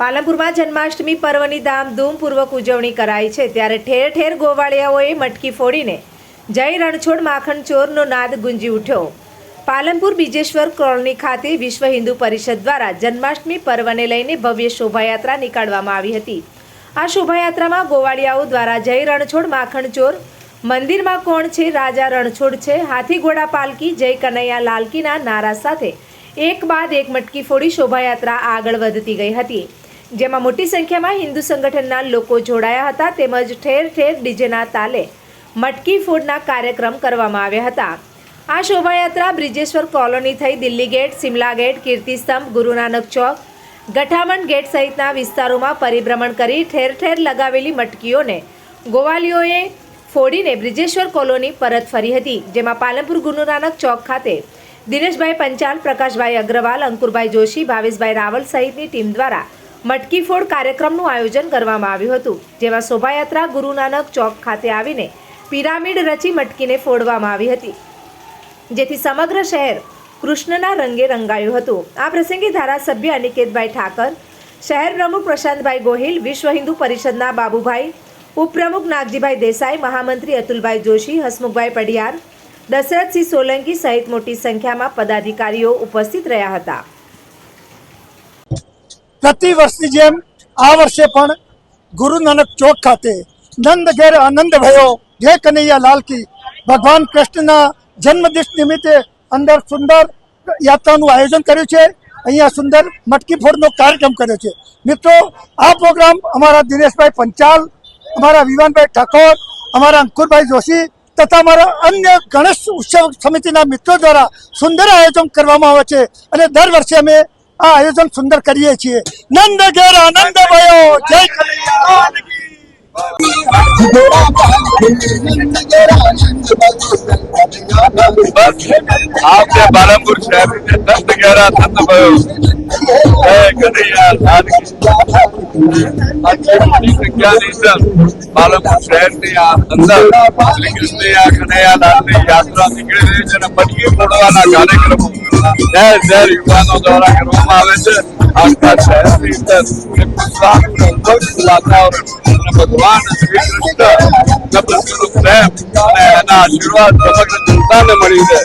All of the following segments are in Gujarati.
પાલનપુરમાં જન્માષ્ટમી પર્વની ધામધૂમપૂર્વક ઉજવણી કરાઈ છે. ત્યારે ઠેર ઠેર ગોવાળિયાઓએ મટકી ફોડીને જય રણછોડ માખણ ચોરનો નાદ ગુંજી ઉઠ્યો. પાલનપુર બીજેશ્વર કોલોની ખાતે વિશ્વ હિન્દુ પરિષદ દ્વારા જન્માષ્ટમી પર્વને લઈને ભવ્ય શોભાયાત્રા નીકાળવામાં આવી હતી. આ શોભાયાત્રામાં ગોવાળિયાઓ દ્વારા જય રણછોડ માખણ ચોર, મંદિરમાં કોણ છે, રાજા રણછોડ છે, હાથી ઘોડા પાલકી, જય કનૈયા લાલકીના નારા સાથે એક બાદ એક મટકી ફોડી શોભાયાત્રા આગળ વધતી ગઈ હતી. જેમાં મોટી સંખ્યામાં હિન્દુ સંગઠનના લોકો જોડાયા હતા તેમજ ઠેર ઠેર ડીજેના તાલે મટકી ફોડના કાર્યક્રમ કરવામાં આવ્યા હતા. આ શોભાયાત્રા બ્રિજેશ્વર કોલોની થઈ Delhi gate, Shimla gate, Kirtistambh, Guru Nanak Chowk, Gathaman gate સહિતના વિસ્તારોમાં પરિભ્રમણ કરી ઠેર ઠેર લગાવેલી મટકીઓને ગોવાલીઓએ ફોડીને બ્રિજેશ્વર કોલોની પરત ફરી હતી, જેમાં પાલનપુર ગુરુનાનક ચોક ખાતે દિનેશભાઈ પંચાલ, પ્રકાશભાઈ અગ્રવાલ, અંકુરભાઈ જોશી, ભાવેશભાઈ રાવલ સહિતની ટીમ દ્વારા મટકી ફોડ કાર્યક્રમનું આયોજન કરવામાં આવ્યું હતું, જેમાં શોભાયાત્રા ગુરુનાનક ચોક ખાતે આવીને પિરામિડ રચી મટકીને ફોડવામાં આવી હતી, જેથી સમગ્ર શહેર કૃષ્ણના રંગે રંગાયું હતું. આ પ્રસંગે ધારાસભ્ય અનિકેતભાઈ ઠાકર, શહેર પ્રમુખ પ્રશાંતભાઈ ગોહિલ, વિશ્વ હિન્દુ પરિષદના બાબુભાઈ, ઉપપ્રમુખ નાગજીભાઈ દેસાઈ, મહામંત્રી અતુલભાઈ જોશી, હસમુખભાઈ પડિયાર દશરથસિંહ સોલંકી સહિત મોટી સંખ્યામાં પદાધિકારીઓ ઉપસ્થિત રહ્યા હતા. પ્રતિ વર્ષની જેમ આ વર્ષે પણ ગુરુ નાનક ચોક ખાતે નંદ ઘેર આનંદ ભયો, જય કનૈયા લાલ કી. ભગવાન કૃષ્ણના જન્મદિવસ નિમિત્તે અંદર સુંદર યાત્રાનું આયોજન કર્યું છે. અહીંયા સુંદર મટકી ફોડનો કાર્યક્રમ કર્યો છે. મિત્રો, આ પ્રોગ્રામ અમારા દિનેશભાઈ પંચાલ, અમારા વિવાનભાઈ ઠાકોર, અમારા અંકુરભાઈ જોશી તથા અમારા અન્ય ગણેશ ઉત્સવ સમિતિના મિત્રો દ્વારા સુંદર આયોજન કરવામાં આવે છે. અને દર વર્ષે અમે આ આયોજન સુંદર કરીએ છીએ. નંદ ઘેર આનંદ ભયો. જય આપને પાલનપુર શહેર નંદ ઘેરા નંદ ભયો. જય કનૈયા લાલ કી આજે મોટી સંખ્યાની અંદર પાલનપુર શહેરની આ અંદર શ્રી કૃષ્ણ આ કનૈયા લાલની યાત્રા નીકળી રહી છે અને મટકી ફોડવાના કાર્યક્રમો શહેર શહેર યુવાનો દ્વારા કરવામાં આવે છે આખા શહેરની અંદર એક ઉત્સાહનું ઉદ્ભવ વાતાવરણ અને ભગવાન શ્રી કૃષ્ણ પ્રભુનું પ્રેમ અને એના આશીર્વાદ સમગ્ર જનતાને મળી છે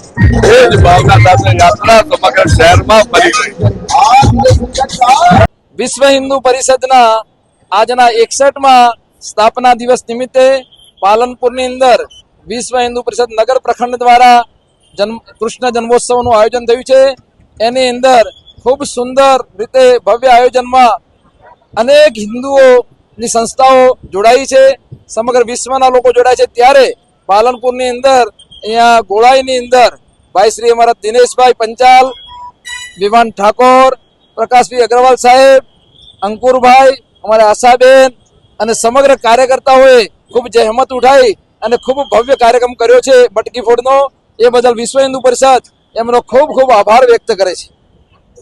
એ જ ભાવના સાથે યાત્રા સમગ્ર શહેરમાં ફરી ગઈ વિશ્વ હિન્દુ પરિષદના આજના એકસઠમાં સ્થાપના દિવસ નિમિત્તે પાલનપુરની અંદર વિશ્વ હિન્દુ પરિષદ નગર પ્રખંડ દ્વારા જન્મ, કૃષ્ણ જન્મોત્સવનું આયોજન થયું છે. એની અંદર ખૂબ સુંદર રીતે ભવ્ય આયોજનમાં અનેક હિન્દુઓની સંસ્થાઓ જોડાઈ છે. સમગ્ર વિશ્વના લોકો જોડાય છે. ત્યારે પાલનપુરની અંદર અહીંયા ગોળાઈની અંદર ભાઈ શ્રી અમારા દિનેશભાઈ પંચાલ, વિવાન ઠાકોર, પ્રકાશભાઈ અગ્રવાલ સાહેબ અંકુરભાઈ, અમારા આશાબેન અને સમગ્ર કાર્યકર્તાઓએ ખૂબ જહેમત ઉઠાઈ અને ખૂબ ભવ્ય કાર્યક્રમ કર્યો છે મટકી ફોડનો. એ બદલ વિશ્વ હિન્દુ પરિષદ એમનો ખૂબ ખૂબ આભાર વ્યક્ત કરે છે.